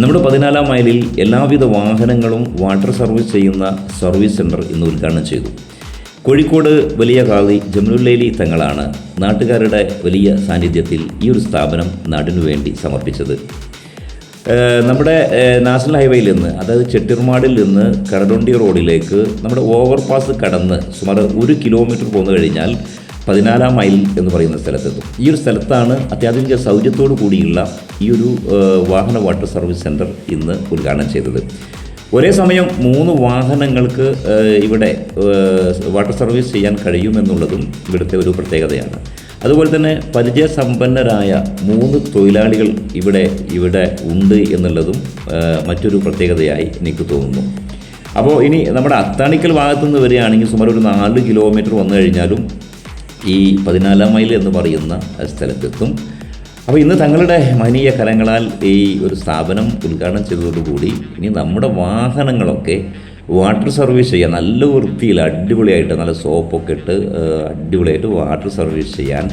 നമ്മുടെ പതിനാലാം മൈലിൽ എല്ലാവിധ വാഹനങ്ങളും വാട്ടർ സർവീസ് ചെയ്യുന്ന സർവീസ് സെന്റർ ഇന്ന് ഉദ്ഘാടനം ചെയ്തു. കോഴിക്കോട് വലിയ കാളി ജമുലുല്ലൈലി തങ്ങളാണ് നാട്ടുകാരുടെ വലിയ സാന്നിധ്യത്തിൽ ഈ ഒരു സ്ഥാപനം നാടിനു വേണ്ടി സമർപ്പിച്ചത്. നമ്മുടെ നാഷണൽ ഹൈവേയിൽ നിന്ന് അതായത് ചെട്ടിർമാടിൽ നിന്ന് കടലുണ്ടി റോഡിലേക്ക് നമ്മുടെ ഓവർപാസ് കടന്ന് സുമാർ ഒരു കിലോമീറ്റർ പോന്നു കഴിഞ്ഞാൽ പതിനാലാം മൈൽ എന്ന് പറയുന്ന സ്ഥലത്തെത്തും ഈ ഒരു സ്ഥലത്താണ് അത്യാധുനിക സൗകര്യത്തോടു കൂടിയുള്ള ഈ ഒരു വാഹന വാട്ടർ സർവീസ് സെന്റർ ഇന്ന് ഉദ്ഘാടനം ചെയ്തത്. ഒരേ സമയം മൂന്ന് വാഹനങ്ങൾക്ക് ഇവിടെ വാട്ടർ സർവീസ് ചെയ്യാൻ കഴിയുമെന്നുള്ളതും ഇവിടുത്തെ ഒരു പ്രത്യേകതയാണ്. അതുപോലെ തന്നെ പരിചയസമ്പന്നരായ മൂന്ന് തൊഴിലാളികൾ ഇവിടെ ഇവിടെ ഉണ്ട് എന്നുള്ളതും മറ്റൊരു പ്രത്യേകതയായി എനിക്ക് തോന്നുന്നു. അപ്പോൾ ഇനി നമ്മുടെ അത്താണിക്കൽ ഭാഗത്തു നിന്ന് വരികയാണെങ്കിൽ സുമാർ ഒരു നാല് കിലോമീറ്റർ വന്നു കഴിഞ്ഞാലും ഈ പതിനാലാം മൈൽ എന്ന് പറയുന്ന സ്ഥലത്തെത്തും. അപ്പോൾ ഇന്ന് തങ്ങളുടെ മഹനീയ കലങ്ങളാൽ ഈ ഒരു സ്ഥാപനം ഉദ്ഘാടനം ചെയ്തതോടുകൂടി ഇനി നമ്മുടെ വാഹനങ്ങളൊക്കെ വാട്ടർ സർവീസ് ചെയ്യാൻ നല്ല വൃത്തിയിൽ അടിപൊളിയായിട്ട് നല്ല സോപ്പൊക്കെ ഇട്ട് അടിപൊളിയായിട്ട് വാട്ടർ സർവീസ് ചെയ്യാൻ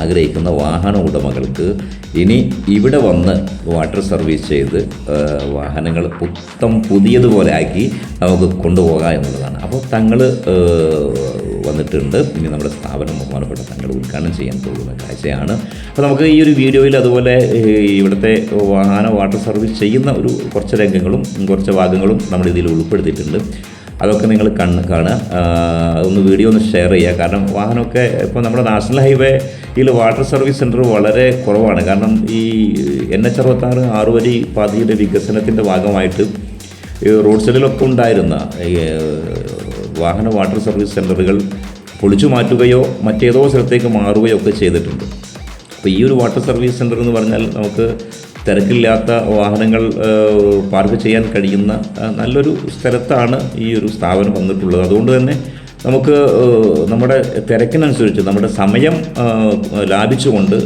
ആഗ്രഹിക്കുന്ന വാഹന ഉടമകൾക്ക് ഇനി ഇവിടെ വന്ന് വാട്ടർ സർവീസ് ചെയ്ത് വാഹനങ്ങൾ പുത്തം പുതിയതുപോലെ ആക്കി നമുക്ക് കൊണ്ടുപോകാം എന്നുള്ളതാണ്. അപ്പോൾ തങ്ങൾ വന്നിട്ടുണ്ട്. ഇനി നമ്മുടെ സ്ഥാപനം ബഹുമാനപ്പെട്ട തങ്ങൾ ഉദ്ഘാടനം ചെയ്യാൻ പോകുന്ന കാഴ്ചയാണ്. അപ്പോൾ നമുക്ക് ഈ ഒരു വീഡിയോയിൽ അതുപോലെ ഇവിടുത്തെ വാഹന വാട്ടർ സർവീസ് ചെയ്യുന്ന ഒരു കുറച്ച് രംഗങ്ങളും കുറച്ച് ഭാഗങ്ങളും നമ്മൾ ഇതിൽ ഉൾപ്പെടുത്തിയിട്ടുണ്ട്. അതൊക്കെ നിങ്ങൾ കണ്ണ് കാണുക. ഒന്ന് വീഡിയോ ഒന്ന് ഷെയർ ചെയ്യുക. കാരണം വാഹനമൊക്കെ ഇപ്പോൾ നമ്മുടെ നാഷണൽ ഹൈവേയിൽ വാട്ടർ സർവീസ് സെന്റർ വളരെ കുറവാണ്. കാരണം ഈ എൻ എച്ച് അറുപത്താറ് ആറുവരി പാതയുടെ വികസനത്തിന്റെ ഭാഗമായിട്ട് റോഡ് സൈഡിലൊക്കെ ഉണ്ടായിരുന്ന വാഹന വാട്ടർ സർവീസ് സെന്ററുകൾ പൊളിച്ചു മാറ്റുകയോ മറ്റേതോ സ്ഥലത്തേക്ക് മാറുകയോ ഒക്കെ ചെയ്തിട്ടുണ്ട്. അപ്പോൾ ഈ ഒരു വാട്ടർ സർവീസ് സെന്റർ എന്ന് പറഞ്ഞാൽ നമുക്ക് തിരക്കില്ലാത്ത വാഹനങ്ങൾ പാർക്ക് ചെയ്യാൻ കഴിയുന്ന നല്ലൊരു സ്ഥലത്താണ് ഈ ഒരു സ്ഥാപനം വന്നിട്ടുള്ളത്. അതുകൊണ്ട് തന്നെ നമുക്ക് നമ്മുടെ തിരക്കിനനുസരിച്ച് നമ്മുടെ സമയം ലാഭിച്ചുകൊണ്ട്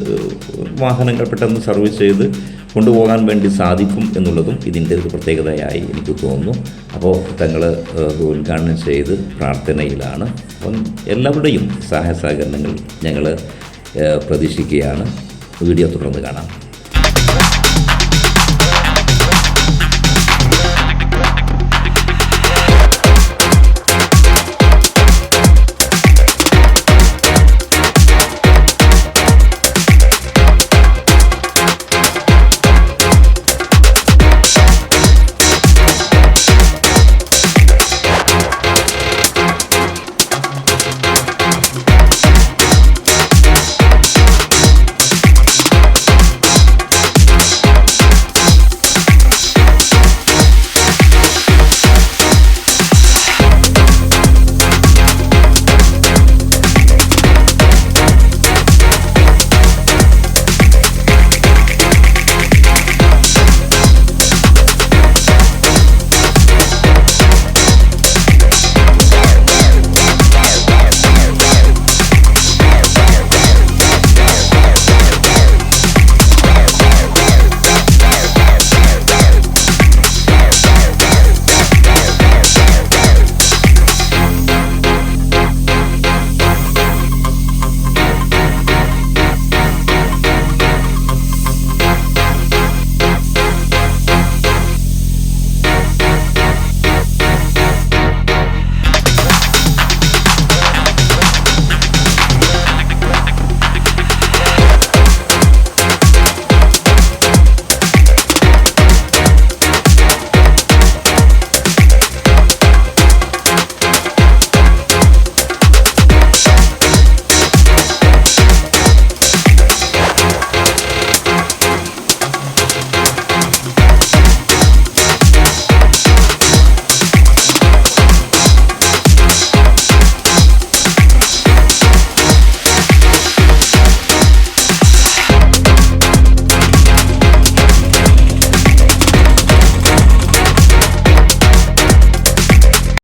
വാഹനങ്ങൾ പെട്ടെന്ന് സർവീസ് ചെയ്ത് കൊണ്ടുപോകാൻ വേണ്ടി സാധിക്കും എന്നുള്ളതും ഇതിന്റെ ഒരു പ്രത്യേകതയായി എനിക്ക് തോന്നുന്നു. അപ്പോൾ തങ്ങൾ ഉദ്ഘാടനം ചെയ്ത് പ്രാർത്ഥനയിലാണ്. അപ്പം എല്ലാവരുടെയും സഹായ സഹകരണങ്ങൾ ഞങ്ങൾ പ്രതീക്ഷിക്കുകയാണ്. വീഡിയോ തുടർന്ന് കാണാം.